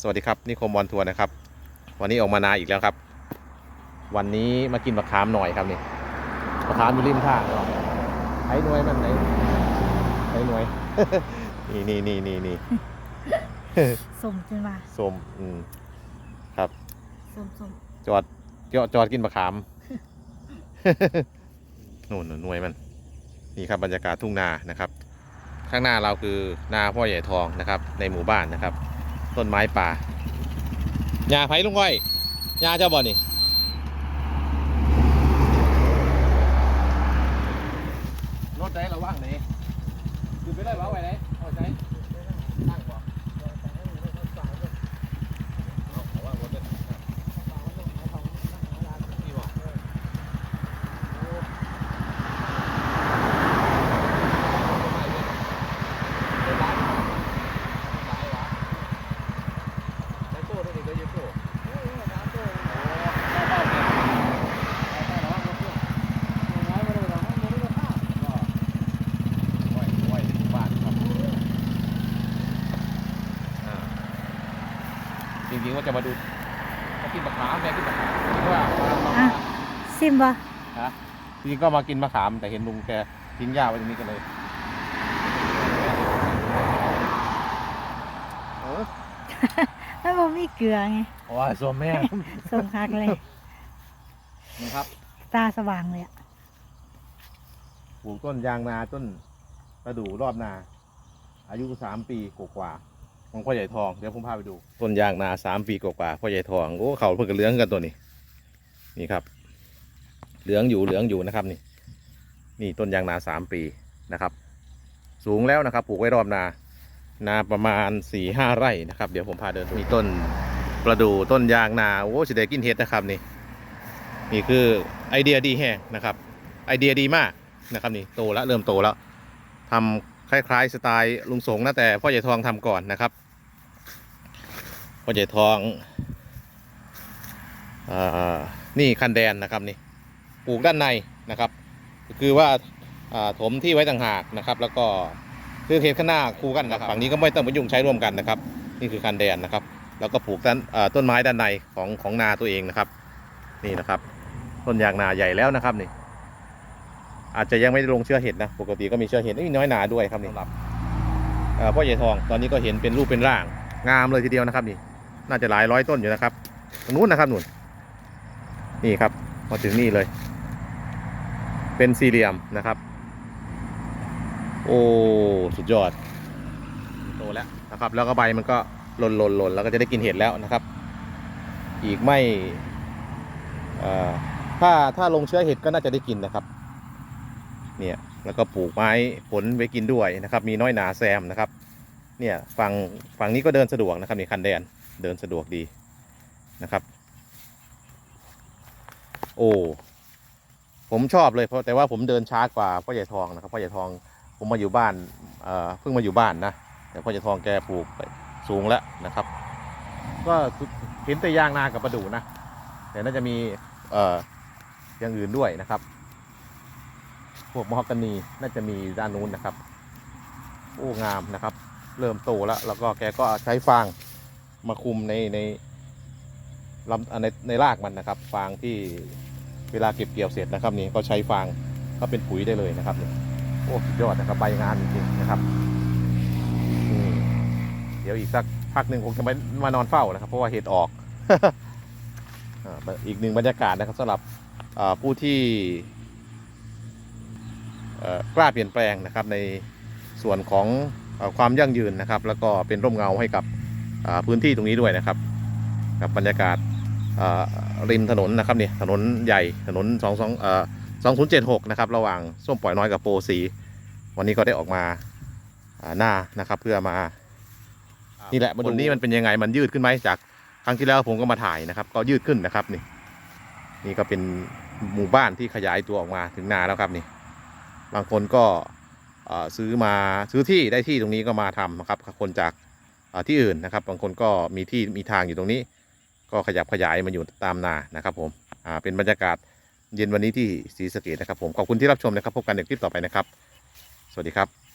สวัสดีครับนิคมบอลทัวร์นะครับ วันนี้ออกมานาอีกแล้วครับ วันนี้มากินมะขามหน่อยครับนี่มะขามอยู่ริมทางเนาะไอ้หน่วยมันไหนไอ้หน่วย นี่นี่นี่นี่นี่สมจนว่าส้มอืมครับสมสมจอดจอดจอดกินมะขามนู่นน่ะหน่วยมัน นี่ครับบรรยากาศทุ่งนานะครับ ข้างหน้าเราคือนาพ่อใหญ่ทองนะครับ ในหมู่บ้านนะครับ ต้นไม้ป่ายาไผ่ลุงก้อยยาเจ้าบ่อนี่รถไหนเราว่างไหนอยู่ไปได้บ้าไว้ไหนเอาใจตั้งบ่เอาเอาว่างรถเลยนี่บ่ใช้โซ่ด้วยนี่ก็ยืมโซ่โอ้เบาๆเนี่ยเอาๆระวังรถด้วยก็ไหวไหวบ้านครับอ่าจ ริงๆว่าจะมาดูมากินมะขามแม่กินมะขามคิดว่ามามาอะซิมบ่ฮะจริงๆก็มากินมะขามแต่เห็นลุงแกทิ้งหญ้าไว้ตรงนี้กันเลยเออแล้วบ่มีเกลือไงโอ้ยสวมแม่สมคักเลยนะครับตาสว่างเลยอะปลูกต้นยางนาต้นประดู่รอบนา อายุสามปีกว่าๆ ของพ่อใหญ่ทองเดี๋ยวผมพาไปดู ต้นยางนาสามปีกว่าๆพ่อใหญ่ทองโอ้เขาเพิ่งกันเหลืองกันตัวนี้ นี่ครับ เหลืองอยู่เหลืองอยู่นะครับนี่ นี่ต้นยางนาสามปีนะครับ สูงแล้วนะครับ ปลูกไว้รอบนา นาประมาณสี่ห้าไร่นะครับ เดี๋ยวผมพาเดินดูมีต้นประดู่ต้นยางนาโอ้สิได้กินเห็ดนะครับนี่นี่คือไอเดียดีแฮงนะครับ ไอเดียดีมากนะครับนี่โตแล้วเริ่มโตแล้วทำคล้าย ๆ สไตล์ลุงสงนะแต่พ่อใหญ่ทองทำก่อนนะครับ พ่อใหญ่ทองอ่านี่คันแดนนะครับนี่ปลูกด้านในนะครับคือว่าอ่าถมที่ไว้ต่างหากนะครับ แล้วก็คือเขตข้างหน้าคู่กันนะครับฝั่งนี้ก็ไม่ต้องประยุงใช้ร่วมกันนะครับ นี่คือคันแดนนะครับ แล้วก็ปลูกด้านอ่าต้นไม้ด้านในของของนาตัวเองนะครับ นี่นะครับ ต้นยางนาใหญ่แล้วนะครับนี่ อาจจะยังไม่ได้ลงเชื้อเห็ดนะปกติก็มีเชื้อเห็ดนี่น้อยหนาด้วยครับนี่สำหรับเอ่อพ่อใหญ่ทองตอนนี้ก็เห็นเป็นรูปเป็นร่างงามเลยทีเดียวนะครับนี่ น่าจะหลายร้อยต้นอยู่นะครับตรงนู้นนะครับนู่นนี่ครับมาถึงนี่เลย เป็นสี่เหลี่ยมนะครับ โอ้สุดยอดโตแล้วนะครับ แล้วก็ใบมันก็หล่นหล่นหล่นแล้วก็จะได้กินเห็ดแล้วนะครับ อีกไม่ถ้าถ้าลงเชื้อเห็ดก็น่าจะได้กินนะครับ เนี่ยแล้วก็ปลูกไม้ผลไว้กินด้วยนะครับ มีน้อยหนาแซมนะครับ เนี่ยฝั่งฝั่งนี้ก็เดินสะดวกนะครับนี่คันแดน เดินสะดวกดีนะครับ โอ้ผมชอบเลยเพราะแต่ว่าผมเดินช้ากว่าพ่อใหญ่ทองนะครับพ่อใหญ่ทองผมมาอยู่บ้านเอ่อเพิ่งมาอยู่บ้านนะแต่พ่อใหญ่ทองแกปลูกสูงแล้วนะครับ ก็เห็นแต่ยางนากับประดู่นะแต่น่าจะมีเอ่ออย่างอื่นด้วยนะครับ พวกมอฮอกกานีน่าจะมีด้านนู้นนะครับ โอ้งามนะครับ เริ่มโตแล้ว แล้วก็แกก็ใช้ฟาง มาคุมในในลำในในรากมันนะครับ ฟางที่เวลาเก็บเกี่ยวเสร็จนะครับนี่ก็ใช้ฟางก็เป็นปุ๋ยได้เลยนะครับนี่โอ้สุดยอดนะครับใบงานจริงๆนะครับนี่เดี๋ยวอีกสักพักหนึ่งคงจะไม่มานอนเฝ้านะครับ เพราะว่าเห็ดออกอีกหนึ่งบรรยากาศนะครับสำหรับผู้ที่กล้าเปลี่ยนแปลงนะครับในส่วนของความยั่งยืนนะครับ แล้วก็เป็นร่มเงาให้กับ พื้นที่ตรงนี้ด้วยนะครับ กับบรรยากาศอ่าริมถนนนะครับเนี่ยถนนใหญ่ถนน2 2เอ่อ2076 นะครับ ระหว่างส้มปล่อยน้อยกับโปรสี วันนี้ก็ได้ออกมาอ่าหน้านะครับ เพื่อมา นี่แหละมาดูนี่มันเป็นยังไงมันยืดขึ้นไหมจากครั้งที่แล้วผมก็มาถ่ายนะครับ ก็ยืดขึ้นนะครับนี่ นี่ก็เป็นหมู่บ้านที่ขยายตัวออกมาถึงนาแล้วครับนี่ บางคนก็เอ่อซื้อมาซื้อที่ได้ที่ตรงนี้ก็มาทำนะครับ คนจากเอ่อ ที่อื่นนะครับ บางคนก็มีที่มีทางอยู่ตรงนี้ ก็ขยับขยายมาอยู่ตามนานะครับผมเป็นบรรยากาศเย็นวันนี้ที่ศรีสะเกดนะครับผมขอบคุณที่รับชมนะครับพบกันในคลิปต่อไปนะครับ สวัสดีครับ